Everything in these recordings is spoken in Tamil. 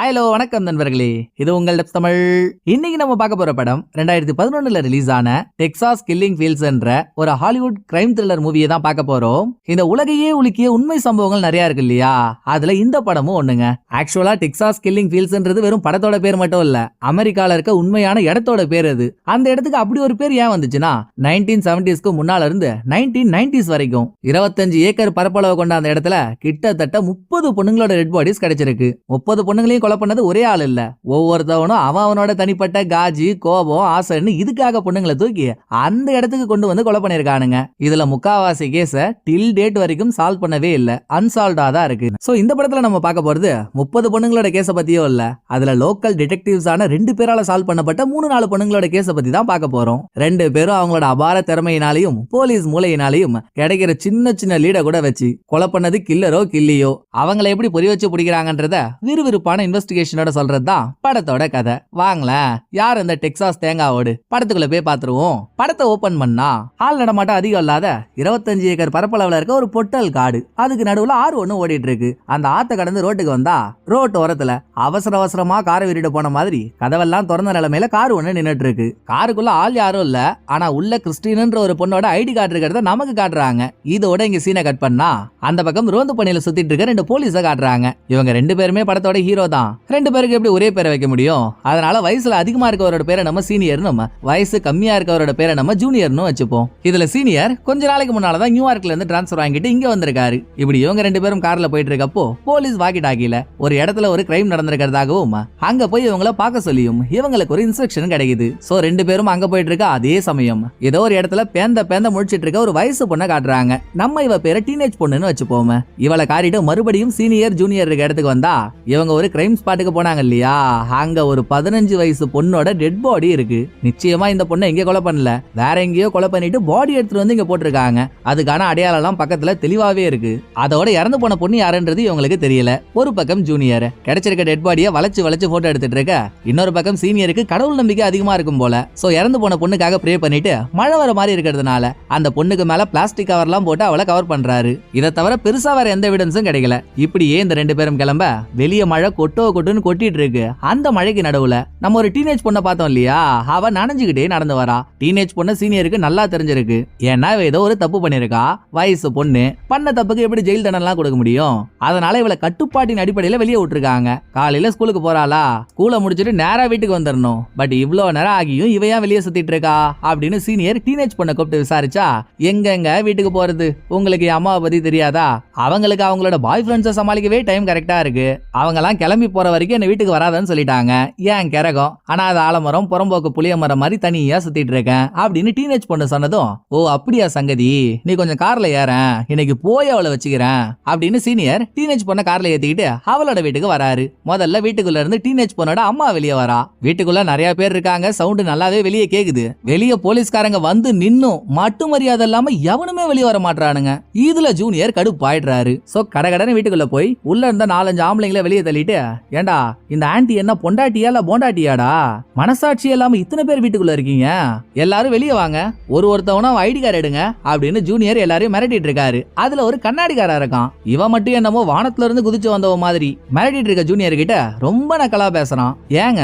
ஹலோ வணக்கம் நண்பர்களே. இது உங்கள் தமிழ். இன்னைக்கு நம்ம பார்க்க போற படம் ரெண்டாயிரத்தி பதினொன்னுல ரிலீஸ் ஆன டெக்சாஸ் கில்லிங் ஃபீல்ஸ் என்ற ஒரு ஹாலிவுட் கிரைம் த்ரில்லர் மூவியை தான் பார்க்க போறோம். இந்த உலகையே உலுக்கிய உண்மை சம்பவங்கள் நிறைய இருக்கு இல்லையா? அதுல இந்த படமும் ஒண்ணுங்க. ஆக்சுவலா டெக்சாஸ் கில்லிங் ஃபீல்ஸ்ன்றது வெறும் படத்தோட பேர் மட்டும் இல்ல அமெரிக்கால இருக்க உண்மையான இடத்தோட பேர் அது. அந்த இடத்துக்கு அப்படி ஒரு பேர் ஏன் வந்துச்சுன்னா நைன்டீன் செவன்டிஸ்க்கு முன்னால இருந்து நைன்டீன் நைன்டிஸ் வரைக்கும் இருபத்தஞ்சு ஏக்கர் பரப்பளவு கொண்ட அந்த இடத்துல கிட்டத்தட்ட முப்பது பொண்ணுங்களோட டெட் பாடிஸ் கிடைச்சிருக்கு. முப்பது பொண்ணுங்களையும் கொலை பண்ணது ஒரே ஆள் இல்ல. ஒவ்வொருத்தவனும் அவன் அவனோட தனிப்பட்ட காஜி கோபம் ஆசைன்னு இதுக்காக பொண்ணுங்களை தூக்கி அந்த இடத்துக்கு கொண்டு வந்து கொலை பண்ணிருக்கானுங்க இதுல முக்காவாசி கேஸ டில் டேட் வரைக்கும் சால்வ் பண்ணவே இல்ல. அன்சால்வ்டா தான் இருக்கு. சோ இந்த படத்துல நம்ம பார்க்க போறது முப்பது பொண்ணுங்களோட கேஸ பத்தியோ இல்ல. அதுல லோக்கல் டிடெக்டிவ்ஸ் ஆன ரெண்டு பேரால சால்வ் பண்ணப்பட்ட மூணு நாலு பொண்ணுங்களோட கேஸ பத்தி தான் பார்க்க போறோம். ரெண்டு பேரும் அவங்களோட அபார திறமையினாலையும் போலீஸ் மூலையினாலையும் கிடைக்கிற சின்ன சின்ன லீட கூட வச்சு கொலை பண்ணது கில்லரோ கில்லியோ அவங்கள எப்படி பொறி வச்சு பிடிக்கிறாங்கன்றத விறுவிறுப்பான இன்வெஸ்டிகேஷனோட சொல்றது தான் படத்தோட கதை. வாங்களேன் யார் இந்த டெக்சாஸ் தேங்காவோடு படத்துக்குள்ள போய் பார்த்துருவோம்? படத்தை ஓபன் பண்ணா ஆள் நடமாட்டம் அதிகம் இல்லாத இருபத்தஞ்சு ஏக்கர் பரப்பளவுல இருக்க ஒரு பொட்டல் காடு. அதுக்கு நடுவுல ஆறு ஒண்ணு ஓடிட்டு இருக்கு. அந்த ஆத்த கடந்து ரோட்டுக்கு வந்தா ரோட்டு ஓரத்துல அவசர அவசரமா காரை விரிட்டு போன மாதிரி கதவெல்லாம் திறந்த நிலைமையில கார் ஒண்ணு நின்னுட்டு இருக்கு காருக்குள்ள ஆள் யாரும் இல்ல. ஆனா உள்ள கிறிஸ்டின்ன்ற ஒரு பொண்ணோட ஐடி கார்டு இருக்கிறத நமக்கு காட்டுறாங்க. இதோட இங்க சீனை கட் பண்ணா அந்த பக்கம் ரோந்து பணியில சுத்திட்டு இருக்க ரெண்டு போலீஸை காட்டுறாங்க. இவங்க ரெண்டு பேருமே படத்தோட ஹீரோ தான். ரெண்டு பேருக்கு எப்படி ஒரே பேரை வைக்க முடியும்? அதனால வயசுல அதிகமா இருக்கவரோட பேரை நம்ம சீனியர் நம்ம வயசு கம்மியா இருக்கவரோட பேரை நம்ம ஜூனியர்னு வச்சுப்போம். இதுல சீனியர் கொஞ்ச நாளைக்கு முன்னாலதான் நியூயார்க்ல இருந்து டிரான்ஸ்பர் வாங்கிட்டு இங்க வந்திருக்காரு. இப்படி இவங்க ரெண்டு பேரும் கார்ல போயிட்டு இருக்கப்போ போலீஸ் வாக்கி டாக்கில ஒரு இடத்துல ஒரு கிரைம் நடந்திருக்கிறதாகவும் அங்க போய் இவங்கள பார்க்க சொல்லியும் இவங்களுக்கு ஒரு இன்ஸ்ட்ரக்ஷன் கிடைக்குது. சோ ரெண்டு பேரும் அங்க போயிட்டு இருக்க அதே சமயம். ஏதோ ஒரு இடத்துல பேந்த பேந்த முடிச்சிட்டு இருக்க ஒரு வயசு பொண்ணை காட்டுறாங்க. நம்ம இவ பேரை டீனேஜ் பொண்ணுன்னு வச்சுப்போமே. இவளை காட்டிட்டு மறுபடியும் சீனியர் ஜூனியர் இருக்க இடத்துக்கு வந்தா இவங்க ஒரு கிரைம் ஸ்பாட்டுக்கு போனாங்க இல்லையா? அங்க ஒரு பதினஞ்சு வயசு பொண்ணோட டெட் பாடி இருக்கு. நிச்சயமா இந்த பொண்ணை எங்க கொலை பண்ணல. வேற எங்கேயோ கொலை பண்ணிட்டு பாடி எடுத்துட்டு வந்து இங்க போட்டிருக்காங்க. அதுக்கான அடையாளம் எல்லாம் பக்கத்துல தெளிவாவே இருக்கு. அதோட இறந்து போன பொண்ணு யாருன்றது இவங்களுக்கு தெரியல. ஒரு பக்கம் ஜூனியர் கிடைச்சிருக்க டெட் பாடியை வளைச்சு வளைச்சு போட்டோ எடுத்துட்டு இருக்க. இன்னொரு பக்கம் சீனியருக்கு கடவுள் நம்பிக்கை அதிகமா இருக்கும் போல. சோ இறந்து போன பொண்ணுக்காக ப்ரே பண்ணிட்டு மழை வர மாதிரி இருக்கிறதுனால அந்த பொண்ணுக்கு மேல பிளாஸ்டிக் கவர்லாம் போட்டு அவளை கவர் பண்றாரு. இதை தவிர பெருசா வேற எந்த எவிடன்ஸும் கிடைக்கல. இப்படியே இந்த ரெண்டு பேரும் கிளம்ப வெளிய மழை கொட்டு கொட்டுன்னு கொட்டிட்டு இருக்கு. அந்த மழைக்கு நடுவுல நம்ம ஒரு டீனேஜ் பொண்ணை பார்த்தோம் இல்லையா? அவ நனைஞ்சுக்கிட்டே நடந்து வரா. டீனேஜ் பொண்ணு சீனியருக்கு நல்லா தெரிஞ்சிருக்கு. ஏன்னா இவ ஏதோ ஒரு தப்பு பண்ணிருக்கா. வயசு பொண்ணு. பண்ண தப்புக்கு எப்படி ஜெயில் தண்டனைலாம் கொடுக்க முடியும்? அதனால இவளை கட்டுப்பாட்டின் அடிப்படையில வெளியே விட்டுருக்காங்க. காலையில ஸ்கூலுக்கு போறாளா? ஸ்கூலை முடிச்சுட்டு நேரா வீட்டுக்கு வந்துடணும் பட் இவ்வளோ நேரம் ஆகியும் இவையா வெளியே சுத்திட்டு இருக்கா? அப்படின்னு சீனியர் டீனேஜ் பொண்ணை கூப்பிட்டு விசாரிச்சா எங்க எங்க வீட்டுக்கு போறது? உங்களுக்கு என் அம்மாவை பத்தி தெரியாதா? அவங்களுக்கு அவங்களோட பாய் ஃப்ரெண்ட்ஸை சமாளிக்கவே டைம் கரெக்டா இருக்கு. அவங்கெல்லாம் கிளம்பி போகிற வரைக்கும் என்ன வீட்டுக்கு வராதன்னு சொல்லிட்டாங்க. ஏன் கிரகம்? ஆனால் அது ஆலமரம் புறம்போக்கு புளிய மரம் மாதிரி தனியாக சுற்றிட்டு இருக்கேன் அப்படின்னு டீனேஜ் பொண்ணு சொன்னதும் ஓ அப்படியா சங்கதி? நீ கொஞ்சம் காரில் ஏறேன் இன்னைக்கு போய் அவளை வச்சுக்கிறேன். அப்படின்னு சீனியர் டீனேஜ் பொண்ணை காரில் ஏற்றிக்கிட்டு அவளோட வீட்டுக்கு வராரு. முதல்ல வீட்டுக்குள்ள இருந்து டீனேஜ் பொண்ணோட அம்மா வெளியே வரா. வீட்டுக்குள்ள நிறைய பேர் இருக்காங்க. சவுண்டு நல்லாவே வெளியே கேக்குது. வெளியே போலீஸ்காரங்க வந்து நின்னும். மட்டு மரியாதை இல்லாம எவனுமே வெளியே வர மாட்டானுங்க இதுல ஜூனியர் கடுப்பாயிடுறாரு. சோ கடகடன்னு வீட்டுக்குள்ள போய் உள்ள இருந்த நாலஞ்சு ஆம்பளைங்களை வெளியே தள்ளிட்டு ஏண்டா இந்த ஆன்ட்டி என்ன பொண்டாட்டியா இல்ல போண்டாட்டியாடா? மனசாட்சி இல்லாம இத்தனை பேர் வீட்டுக்குள்ள இருக்கீங்க? எல்லாரும் வெளியே வாங்க. ஒரு ஒருத்தவனா ஐடி கார்டு எடுங்க அப்படின்னு ஜூனியர் எல்லாரையும் மிரட்டிட்டு இருக்காரு. அதுல ஒரு கண்ணாடிக்காரா இருக்கான். இவன் மட்டும் என்னமோ வானத்துல இருந்து குதிச்சு வந்தவ மாதிரி மிரட்டிட்டு இருக்க ஜூனியர் கிட்ட ரொம்ப நக்கலா பேசுறான். ஏங்க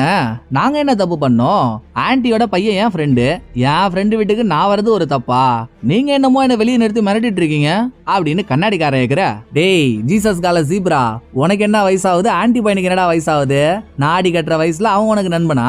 நாங்க என்ன தப்பு பண்ணோம்? ஆண்டியோட பையன் என் ஃப்ரெண்டு என் ஃப்ரெண்டு வீட்டுக்கு நான் வரது ஒரு தப்பா? நீங்க என்னமோ என்ன வெளியே நிறுத்தி மிரட்டிட்டு இருக்கீங்க? அப்படின்னு கண்ணாடிக்காரன் கேக்குற டேய் ஜீசஸ் கால ஜீப்ரா உனக்கு என்ன வயசாகுது? ஆன்ட்டி பையனுக்கு என்னடா வயசாகுது? நாடி கட்டுற வயசுல அவன் உனக்கு நண்பனா?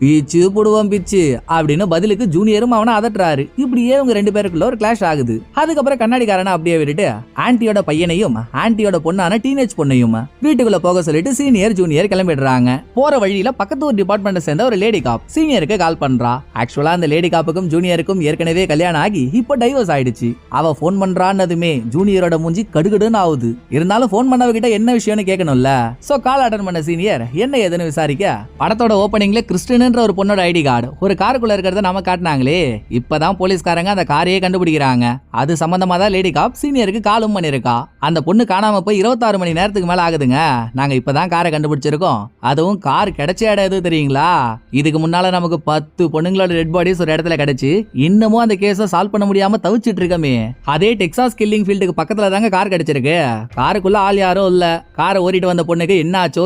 பீச்சு புடுவோம் பிச்சு. அப்படின்னு பதிலுக்கு ஜூனியரும் அவனை அதட்டுறாரு. இப்படியே இவங்க ரெண்டு பேருக்குள்ள ஒரு கிளாஷ் ஆகுது. அதுக்கப்புறம் கண்ணாடிக்காரனை அப்படியே விட்டுட்டு ஆன்ட்டியோட பையனையும் ஆன்ட்டியோட பொண்ணான டீனேஜ் பொண்ணையும் வீட்டுக்குள்ள போக சொல்லிட்டு சீனியர் ஜூனியர் கிளம்பிடுறாங்க. போற வழியில பக்கத்து ஒரு டிபார்ட்மெண்ட் சேர்ந்த ஒரு லேடி காப் சீனியருக்கு கால் பண்றா. ஆக்சுவலா அந்த லேடி காப்புக்கும் ஜூனியருக்கும் ஏற்கனவே கல்யாணம் ஆகி இப்போ டைவர்ஸ் ஆயிடுச்சு. அவ போன் பண்றான்னதுமே ஜூனியரோட மூஞ்சி கடுகடுன்னு ஆகுது இருந்தாலும் போன் பண்ணவகிட்ட என்ன விஷயம்னு கேட்கணும்ல? சோ கால் அட்டன் பண்ண சீனியர் என்ன ஏதுன்னு விசாரிக்க? படத்தோட ஓப்பனிங்ல கிறிஸ்டின்ன்ற ஒரு பொண்ணோட ஐடி கார்டு ஒரு காருக்குள்ள இருக்கிறத நம்ம காட்டினாங்களே. இப்பதான் போலீஸ்காரங்க அந்த காரையே கண்டுபிடிக்கிறாங்க. அது சம்பந்தமா தான் லேடி காப் சீனியருக்கு காலும் பண்ணிருக்கா அந்த பொண்ணு காணாம போய் இருபத்தாறு மணி நேரத்துக்கு மேல ஆகுதுங்க. நாங்க இப்பதான் காரை கண்டுபிடிச்சிருக்கோம். அதுவும் கார் கிடைச்ச இடம் எதுவும் தெரியுங்களா? இதுக்கு முன்னால நமக்கு பத்து பொண்ணுங்களோட டெட் பாடிஸ் ஒரு இடத்துல கிடைச்சு இன்னமும் அந்த கேஸை சால்வ் பண்ண முடியாம தவிச்சிட்டு இருக்கமே. அதே டெக்சாஸ் கில்லிங் ஃபீல்டுக்கு பக்கத்துல தாங்க கார் கிடைச்சிருக்கு. காருக்குள்ள ஆள் யாரும் இல்ல. காரை ஓடிட்டு வந்த பொண்ணுக்கு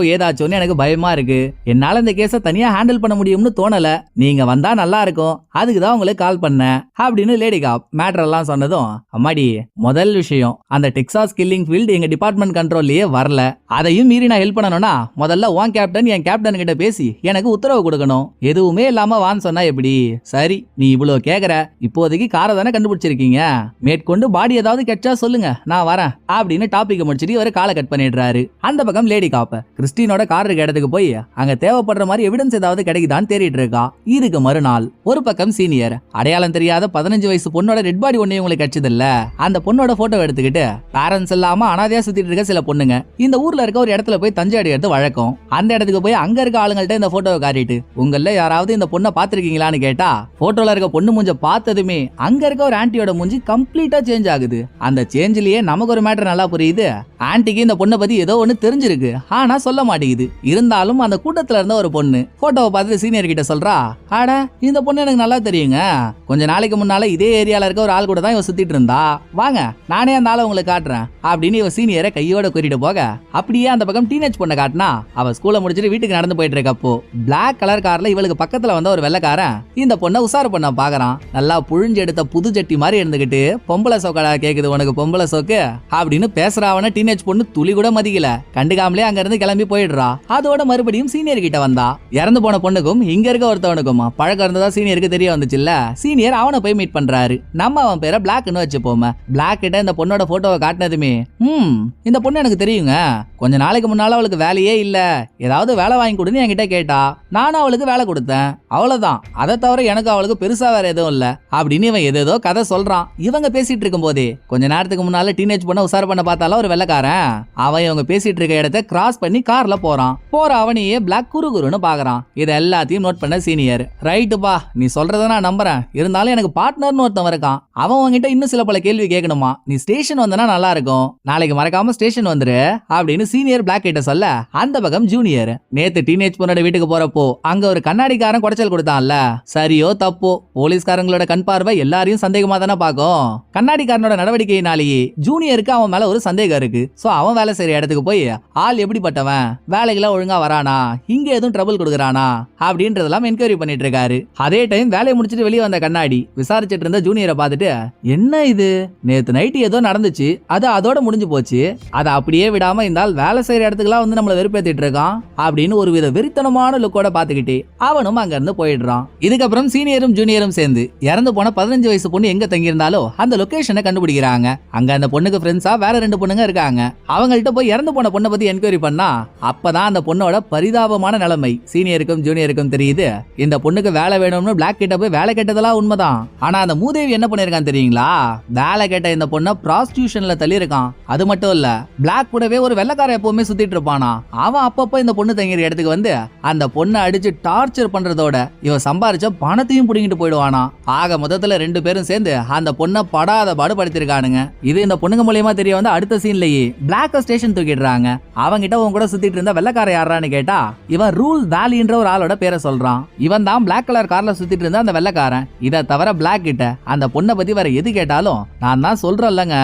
என்னாச்சோ ஏதாச்சோன்னு எனக்கு பயமா இருக்கு. என்னால இந்த கேஸை தனியா ஹேண்டில் பண்ண முடியும்னு தோணல. நீங்க வந்தா நல்லா இருக்கும். அதுக்கு தான் உங்களுக்கு கால் பண்ணேன். அப்படின்னு லேடி காப் மேட்டர் எல்லாம் சொன்னதும் அம்மாடி முதல் விஷயம் அந்த டெக்ஸாஸ் கில்லிங் ஃபீல்டு எங்க டிபார்ட்மெண்ட் கண்ட்ரோல்லயே வரல. அதையும் மீறி நான் ஹெல்ப் பண்ணணும்னா முதல்ல உன் கேப்டன் என் கேப்டன் கிட்ட பேசி எனக்கு உத்தரவு கொடுக்கணும். எதுவுமே இல்லாம வான்னு சொன்னா எப்படி? சரி நீ இவ்வளவு கேக்குற. இப்போதைக்கு காரை தானே கண்டுபிடிச்சிருக்கீங்க? மேற்கொண்டு பாடி ஏதாவது கெச்சா சொல்லுங்க. நான் வரேன். அப்படின்னு டாபிக் முடிச்சிட்டு இவர் காலை கட் பண்ணிடுறாரு. அந்த பக்கம் லேடி காப்ப கிறிஸ்டினோட கார் இருக்க இடத்துக்கு போய் அங்க தேவைப்படுற மாதிரி எவிடன்ஸ் ஏதாவது கிடைக்குதான்னு தேடிட்டு இருக்கா? இதுக்கு மறுநாள் ஒரு பக்கம் சீனியர் அடையாளம் தெரியாத பதினஞ்சு வயசு பொண்ணோட டெட் பாடி ஒண்ணு உங்களுக்கு கிடைச்சதில்ல அந்த பொண்ணோட போட்டோ எடுத்துக்கிட்டு பேரண்ட்ஸ் இல்லாம அனாதையா சுத்திட்டு இருக்க சில பொண்ணுங்க இந்த ஊர்ல இருக்க ஒரு இடத்துல போய் தஞ்சை எடுத்து வழக்கம். அந்த இடத்துக்கு போய் அங்க இருக்க ஆளுங்கள்ட்ட இந்த போட்டோவை காட்டிட்டு உங்கள யாராவது இந்த பொண்ணை பாத்திருக்கீங்களான்னு கேட்டா போட்டோல இருக்க பொண்ணு மூஞ்ச பார்த்ததுமே அங்க இருக்க ஒரு ஆன்டியோட மூஞ்சி கம்ப்ளீட்டா சேஞ்ச் ஆகுது. அந்த சேஞ்சிலேயே நமக்கு ஒரு மேட்டர் நல்லா புரியுது. ஆன்ட்டிக்கு இந்த பொண்ணை பத்தி ஏதோ ஒண்ணு தெரிஞ்சிருக்கு. ஆனா சொல்ல மாட்டேங்குது. இருந்தாலும் அந்த கூட்டத்துல இருந்த ஒரு பொண்ணு போட்டோவை பார்த்துட்டு சீனியர் கிட்ட சொல்றா ஆட இந்த பொண்ணு எனக்கு நல்லா தெரியுங்க. கொஞ்ச நாளைக்கு முன்னால இதே ஏரியால இருக்க ஒரு ஆள் கூட தான் இவ சுத்திட்டு இருந்தா. வாங்க நானே அந்த ஆளை உங்களுக்கு காட்டுறேன். அப்படின்னு இவ சீனியரை கையோட கூட்டிட்டு போக அப்படியே அந்த பக்கம் டீனேஜ் பொண்ணை காட்டினா அவ ஸ்கூலை முடிச்சுட்டு வீட்டுக்கு நடந்து போயிட்டு இருக்கப்போ பிளாக் கலர் கார்ல இவளுக்கு பக்கத்துல வந்த ஒரு வெள்ளைக்காரன் இந்த பொண்ணை உசாரு பண்ண பாக்குறான். நல்லா புழிஞ்சு எடுத்த புது சட்டி மாதிரி இருந்துகிட்டு பொம்பளை சோக்கடா கேக்குது உனக்கு பொம்பளை சோக்கு? அப்படின்னு பேசுறாவன டீனேஜ் பொண்ணு துளி கூட மதிக்கல. கண்டுக்காமலே அங்க இருந்து கிளம்பி போயிடுறா. அதோட மறுபடியும் சீனியர் கிட்ட வந்தா. இறந்து போன பொண்ணுக்கும் இங்க இருக்க ஒருத்தவனுக்கும் பழக்கம் இருந்ததா சீனியருக்கு தெரிய வந்துச்சுல்ல? சீனியர் அவனை போய் மீட் பண்றாரு. நம்ம அவன் பேரை பிளாக்னு வச்சுப்போம. பிளாக் கிட்ட இந்த பொண்ணோட போட்டோவை காட்டினதுமே. ம் இந்த பொண்ணு எனக்கு தெரியுங்க. கொஞ்ச நாளைக்கு முன்னால அவளுக்கு வேலையே இல்ல. ஏதாவது வேலை வாங்கி கொடுன்னு என்கிட்ட கேட்டா நானும் அவளுக்கு வேலை கொடுத்தேன். அவ்வளவுதான். அதை தவிர எனக்கு அவளுக்கு பெருசா வேற எதுவும் இல்ல. அப்படின்னு இவன் ஏதேதோ கதை சொல்றான். இவங்க பேசிட்டு இருக்கும் போதே கொஞ்ச நேரத்துக்கு முன்னால டீனேஜ் பொண்ணை உசார் பண்ண பார்த்தாலும் ஒரு வெள்ளக்காரன். அவன் இவங்க பேசிட்டு இருக்க இடத்த கிராஸ் பண்ணி கார்ல போறான். போற அவனையே பிளாக் குரு குருன்னு பாக்குறான். இதை எல்லாத்தையும் நோட் பண்ண சீனியர் ரைட்டுப்பா நீ சொல்றத நான் நம்புறேன். இருந்தாலும் எனக்கு பார்ட்னர்னு ஒருத்தன் இருக்கான். அவன் உன்கிட்ட இன்னும் சில பல கேள்வி கேட்கணுமா? நீ ஸ்டேஷன் வந்தனா நல்லா இருக்கும். நாளைக்கு மறக்காம ஸ்டேஷன் வந்துரு அப்படின்னு சீனியர் பிளாக் கிட்ட சொல்ல அந்த பக்கம் ஜூனியர் நேத்து டீனேஜ் பொண்ணோட வீட்டுக்கு போறப்போ அங்க ஒரு கண்ணாடிக்காரன் குடைச்சல் கொடுத்தான்ல. சரியோ தப்போ? போலீஸ்காரங்களோட கண் பார்வை எல்லாரையும் சந்தேகமா தானே பார்க்கும். கண்ணாடிக்காரனோட நடவடிக்கையினாலேயே ஜூனியருக்கு அவன் மேல ஒரு சந்தேகம் இருக்கு. சோ அவன் வேலை செய்யற இடத்துக்கு போய் ஆள் எப்படிப்பட்டவன்? வேலைக்கெல்லாம் ஒழுங்கா வரானா? இங்க எதுவும் ட்ரபிள் கொடுக்குறானா? அப்படின்றதெல்லாம் என்கொயரி பண்ணிட்டு இருக்காரு அதே டைம் வேலையை முடிச்சிட்டு வெளியே வந்த கண்ணாடி விசாரிச்சிட்டு இருந்த ஜூனியரை பார்த்துட்டு என்ன இது? நேத்து நைட்டு ஏதோ நடந்துச்சு. அது அதோட முடிஞ்சு போச்சு. அதை அப்படியே விடாம இந்த ஆள் வேலை செய்யற இடத்துக்குலாம் வந்து நம்மள வெறுப்பேத்திட்டு இருக்கான் அப்படின்னு ஒரு வித வெறித்தனமான லுக்கோட பாத்துக்கிட்டே அவனும் அங்க இருந்து போயிடுறான். இதுக்கப்புறம் சீனியரும் ஜூனியரும் சேர்ந்து இறந்து போன பதினஞ்சு வயசு பொண்ணு எங்க தங்கியிருந்தாலோ அந்த லொகேஷனை கண்டுபிடிக்கிறாங்க. அங்க அந்த பொண்ணுக்கு ஃப்ரெண்ட்ஸா வேற ரெண்டு பொண்ணுங்க இருக்காங்க. அவங்கள்ட்ட போய் இறந்து போன பொண்ணை பத்தி என்கொயரி பண்ணா அப்பதான் அந்த பொண்ணோட பரிதாபமான நிலைமை. சீனியருக்கும் ஜூனியருக்கும் தெரியுது. இந்த பொண்ணுக்கு வேலை வேணும்னு பிளாக் கிட்ட போய் வேலை கேட்டதெல்லாம் உண்மைதான். ஆனா அந்த மூதேவி என்ன பண்ணிருக்கான் தெரியுங்களா? வேலை கேட்ட இந்த பொண்ணை ப்ராஸ்டியூஷன்ல தள்ளியிருக்கான். அது மட்டும் இல்ல பிளாக் கூடவே ஒரு வெள்ளக்கார எப்பவுமே சுத்திட்டு இருப்பானா? அவன் அப்பப்ப இந்த பொண்ணு தங்கிற இடத்துக்கு வந்து அந்த பொண்ணை அடிச்சு டார்ச்சர் பண்றதோட இவன் சம்பாரிச்ச பணத்தையும் புடிங்கிட்டு போயிடுவானா? ஆக மொத்தத்துல ரெண்டு பேரும் சேர்ந்து அந்த பொண்ணை படாத பாடு படுத்திருக்கானுங்க இது இந்த பொண்ணுங்க மூலியமா தெரிய வந்து அடுத்த சீன்லயே பிளாக் ஸ்டேஷன் தூக்கிடுறாங்க. அவங்கிட்ட உன் கூட சுத்திட்டு இருந்த வெள்ளக்கார யாரான்னு கேட்டா இவன் ரூல் வேலின்ற ஒரு ஆளோட பேரை சொல்றான். இவன் தான் பிளாக் கலர் கார்ல சுத்திட்டு இருந்த அந்த வெள்ளக்காரன். இதை தவிர பிளாக் கிட்ட அந்த பொண்ணை பத்தி வேற எது கேட்டாலும் நான் தான் சொல்றேன்லங்க.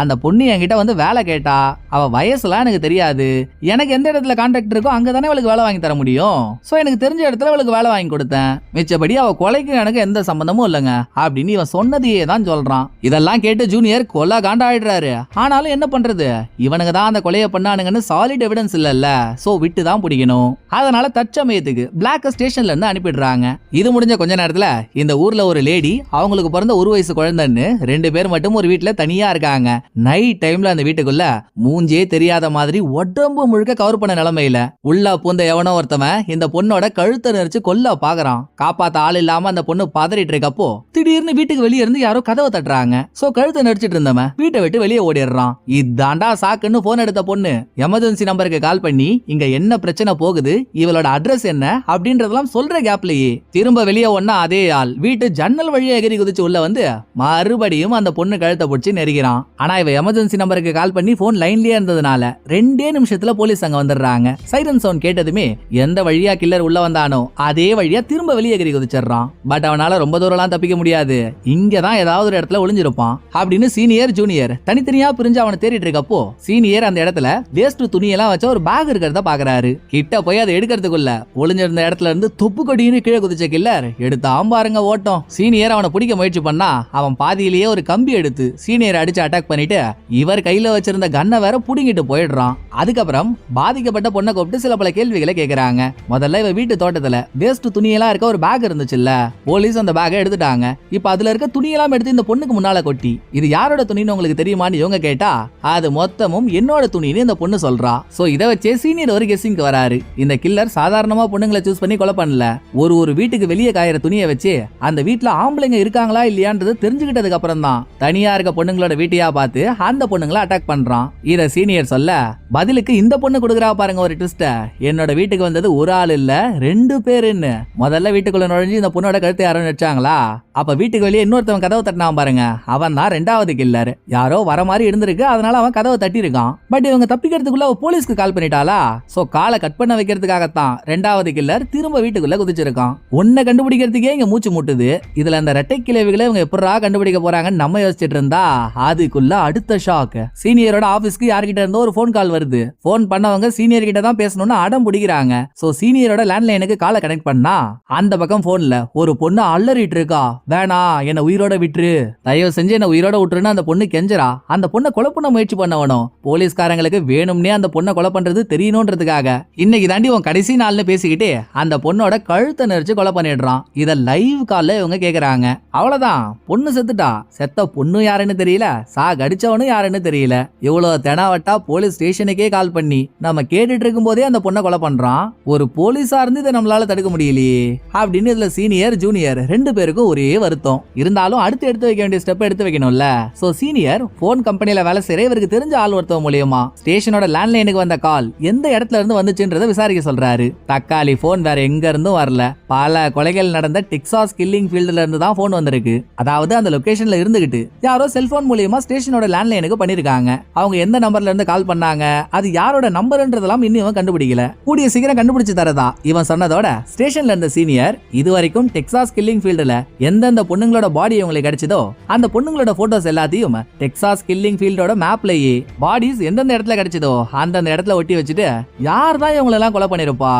அந்த பொண்ணு என்கிட்ட வந்து வேலை கேட்டா அவ வயசுலாம் எனக்கு தெரியாது. எனக்கு எந்த இடத்துல கான்ட்ராக்ட் இருக்கோ அங்க தானே அவளுக்கு வேலை வாங்கி தர முடியும். சோ எனக்கு தெரிஞ்ச இடத்துல அவளுக்கு வேலை வாங்கி கொடுத்தேன். மிச்சபடி அவ கொலைக்கு எனக்கு எந்த சம்பந்தமும் இல்லைங்க. அப்படின்னு இவன் சொன்னதையே தான் சொல்றான். இதெல்லாம் கேட்டு ஜூனியர் கொலை காண்டாயிடுறாரு. ஆனாலும் என்ன பண்றது? இவனுங்க தான் அந்த கொலையை பண்ணானுங்கன்னு சாலிட் எவிடன்ஸ் இல்லல்ல? சோ விட்டு தான் பிடிக்கணும். அதனால தற்சமயத்துக்கு பிளாக் ஸ்டேஷன்ல இருந்து அனுப்பிடுறாங்க. இது முடிஞ்ச கொஞ்ச நேரத்துல இந்த ஊர்ல ஒரு லேடி அவங்களுக்கு பிறந்த ஒரு வயசு குழந்தைன்னு ரெண்டு பேர் மட்டும் ஒரு வீட்ல தனியா இருக்காங்க. நைட் டைம்ல அந்த வீட்டுக்குள்ள மூஞ்சே தெரியாத மாதிரி உடம்பு முழுக்க கவர் பண்ண நிலைமையில உள்ள பூந்த எவனோ ஒருத்தவன் இந்த பொண்ணோட கழுத்தை நெரிச்சு கொல்ல பாக்குறான். காப்பாத்த ஆள் இல்லாம அந்த பொண்ணு பதறிட்டு இருக்கப்போ திடீர்னு வீட்டுக்கு வெளியே இருந்து யாரோ கதவை தட்டுறாங்க. சோ கழுத்தை நெரிச்சிட்டு இருந்தவன் வீட்டை விட்டு வெளியே ஓடிடுறான். இதாண்டா சாக்குன்னு போன் எடுத்த பொண்ணு. எமர்ஜென்சி நம்பருக்கு கால் பண்ணி இங்க என்ன பிரச்சனை போகுது? இவளோட அட்ரஸ் என்ன? அப்படின்றதெல்லாம் சொல்ற கேப்லயே திரும்ப வெளியே ஒன்னா அதே ஆள். வீட்டு ஜன்னல் வழியா எகிரி குதிச்சு உள்ள வந்து மறுபடியும் அந்த பொண்ணு கழுத்தை பிடிச்சி நெருகிறான் ஆனா இவ எமர்ஜென்சி நம்பருக்கு கால் பண்ணி போன் லைன்லயே இருந்ததுனால ரெண்டே நிமிஷத்துல போலீஸ் அங்க வந்துடுறாங்க. சைரன் சவுண்ட் கேட்டதுமே எந்த வழியா கில்லர் உள்ள வந்தானோ அதே வழியா திரும்ப வெளியே எகிரி குதிச்சிடுறான். பட் அவனால ரொம்ப தூரம்லாம் தப்பிக்க முடியாது. இங்கதான் ஏதாவது ஒரு இடத்துல ஒளிஞ்சிருப்பான். அப்படின்னு சீனியர் ஜூனியர் தனித்தனியா பிரிஞ்சு அவனை தேடிட்டு இருக்கப்போ சீனியர் அந்த இடத்துல வேஸ்ட் துணியெல்லாம் வச்ச ஒரு பேக் பேக் இருக்கிறத பாக்குறாரு. கிட்ட போய் அதை எடுக்கிறதுக்குள்ள ஒளிஞ்சிருந்த இடத்துல இருந்து தொப்பு கொடின்னு கீழே குதிச்ச கில்லர் எடுத்தான் பாருங்க ஓட்டம். சீனியர் அவனை பிடிக்க முயற்சி பண்ணா அவன் பாதியிலேயே ஒரு கம்பி எடுத்து சீனியர் அடிச்சு அட்டாக் பண்ணிட்டு இவர் கையில வச்சிருந்த கன்னை வேற புடுங்கிட்டு போயிடுறான். அதுக்கப்புறம் பாதிக்கப்பட்ட பொண்ணை கூப்பிட்டு சில பல கேள்விகளை கேக்குறாங்க. முதல்ல இவ வீட்டு தோட்டத்துல வேஸ்ட் துணியெல்லாம் இருக்க ஒரு பேக் இருந்துச்சுல்ல போலீஸ் அந்த பேக்கை எடுத்துட்டாங்க. இப்ப அதுல இருக்க துணியெல்லாம் எடுத்து இந்த பொண்ணுக்கு முன்னால கொட்டி இது யாரோட துணின்னு உங்களுக்கு தெரியுமான்னு இவங்க கேட்டா அது மொத்தமும் என்னோட துணின்னு இந்த பொண்ணு சொல்றா. சோ இதை வச்சு சீனியர் ஒரு கெஸ்ஸிங்க்கு வராரு. இந்த கில்லர் சாதாரணமா பொண்ணுங்களை சூஸ் பண்ணி கொலை பண்ணல. ஒரு ஒரு வீட்டுக்கு வெளியே காயிற துணியை வச்சு அந்த வீட்டுல ஆம்பளைங்க இருக்காங்களா இல்லையான்றது தெரிஞ்சுக்கிட்டதுக்கு அப்புறம் தான் தனியா இருக்க பொண்ணுங்களோட வீட்டையா பார்த்து அந்த பொண்ணுங்களை அட்டாக் பண்றான். இத சீனியர் சொல்ல பதிலுக்கு இந்த பொண்ணு கொடுக்குறா பாருங்க ஒரு ட்விஸ்ட என்னோட வீட்டுக்கு வந்தது ஒரு ஆள் இல்ல ரெண்டு பேருன்னு. முதல்ல வீட்டுக்குள்ள நுழைஞ்சு இந்த பொண்ணோட கழுத்தை யாரும் நினைச்சாங்களா அப்ப வீட்டுக்கு வெளியே இன்னொருத்தவன் கதவை தட்டினான் பாருங்க. அவன் தான் ரெண்டாவது கில்லர். யாரோ வர மாதிரி இருந்திருக்கு அதனால அவன் கதவை தட்டி இருக்கான் பட் இவங்க தப்பிக்கிறதுக்குள்ள அவ போலீஸ்க்கு கால் பண்ணிட்டாளா? சோ காலை கட் பண்ண வைக்கிறதுக்காகத்தான் ரெண்டாவது கில்லர் திரும்ப வீட்டுக்குள்ள குதிச்சிருக்கான். ஒன்னை கண்டுபிடிக்கிறதுக்கே இங்க மூச்சு முட்டுது. இதுல அந்த ரெட்டை கிழவிகளை இவங்க எப்படா கண்டுபிடிக்க போறாங்கன்னு நம்ம யோசிச்சுட்டு இருந்தா அதுக்குள்ள அடுத்த ஷாக் சீனியரோட ஆபீஸ்க்கு யார்கிட்ட இருந்தோ ஒரு ஃபோன் கால் வருது. ஃபோன் பண்ணவங்க சீனியர் கிட்ட தான் பேசணும்னு அடம் பிடிக்கிறாங்க. சோ சீனியரோட லேண்ட்லைனுக்கு காலை கனெக்ட் பண்ணா அந்த பக்கம் போன்ல ஒரு பொண்ணு அலறிட்டு இருக்கா. வேணா என்ன உயிரோட விட்டுரு. தயவு செஞ்சு என்ன உயிரோட விட்டுருன்னு அந்த பொண்ணு கெஞ்சரா அந்த பொண்ணை கொலை பண்ண முயற்சி பண்ணவனும் போலீஸ்காரங்களுக்கு வேணும்னே அந்த பொண்ணை கொலை பண்றது தெரியணுன்றதுக்காக. இன்னைக்கு தாண்டி உன் கடைசி நாள்னு பேசிக்கிட்டு அந்த பொண்ணோட கழுத்தை நெரிச்சு கொலை பண்ணிடுறான். இத லைவ் கால்ல இவங்க கேக்குறாங்க. அவ்வளவுதான். பொண்ணு செத்துட்டா. செத்த பொண்ணு யாருன்னு தெரியல. சா கடிச்சவனும் யாருன்னு தெரியல. இவ்வளவு தெனாவட்டா போலீஸ் ஸ்டேஷனுக்கே கால் பண்ணி நம்ம கேட்டுட்டு இருக்கும் போதே அந்த பொண்ணை கொலை பண்றான். ஒரு போலீஸா இருந்து இதை நம்மளால தடுக்க முடியலையே. அப்படின்னு இதுல சீனியர் ஜூனியர் ரெண்டு பேருக்கும் ஒரே வருத்தம். இருந்தாலும் அடுத்து எடுத்து வைக்க வேண்டிய ஸ்டெப் எடுத்து வைக்கணும்ல. சோ சீனியர் போன் கம்பெனில வேலை செய்யற இவருக்கு தெரிஞ்ச ஆள் ஒருத்தவ மூலியமா ஸ்டேஷனோட லேண்ட்லைனுக்கு வந்த கால் எந்த இடத்துல இருந்து வந்துச்சுன்றத விசாரிக்க சொல்றாரு. தக்காளி போன் வேற எங்க இருந்தும் வரல. பல கொலைகள் நடந்த டெக்சாஸ் கில்லிங் ஃபீல்டுல இருந்து தான் போன் வந்திருக்கு. அதாவது அந்த லொகேஷன்ல இருந்துகிட்டு யாரோ செல்போன் மூலியமா ஸ்டேஷனோட லேண்ட்லைனுக்கு பண்ணிருக்காங்க. அவங்க எந்த நம்பர்ல இருந்து கால் பண்ணாங்க அது யாரோட நம்பர்ன்றதெல்லாம் இன்னும் இவன் கண்டுபிடிக்கல. கூடிய சீக்கிரம் கண்டுபிடிச்சு தரதா. இவன் சொன்னதோட ஸ்டேஷன்ல இருந்த சீனியர் இது வரைக்கும் டெக்சாஸ் கில்லிங் ஃபீல்டுல எந்த எந்தெந்த பொண்ணுங்களோட பாடி இவங்களுக்கு கிடைச்சதோ அந்த பொண்ணுங்களோட போட்டோஸ் எல்லாத்தையும் டெக்சாஸ் கில்லிங் ஃபீல்டோட மேப்லயே பாடிஸ் எந்தெந்த இடத்துல கிடைச்சதோ அந்தந்த இடத்துல ஒட்டி வச்சுட்டு யார் தான் இவங்களெல்லாம் கொலை பண்ணிருப்பா?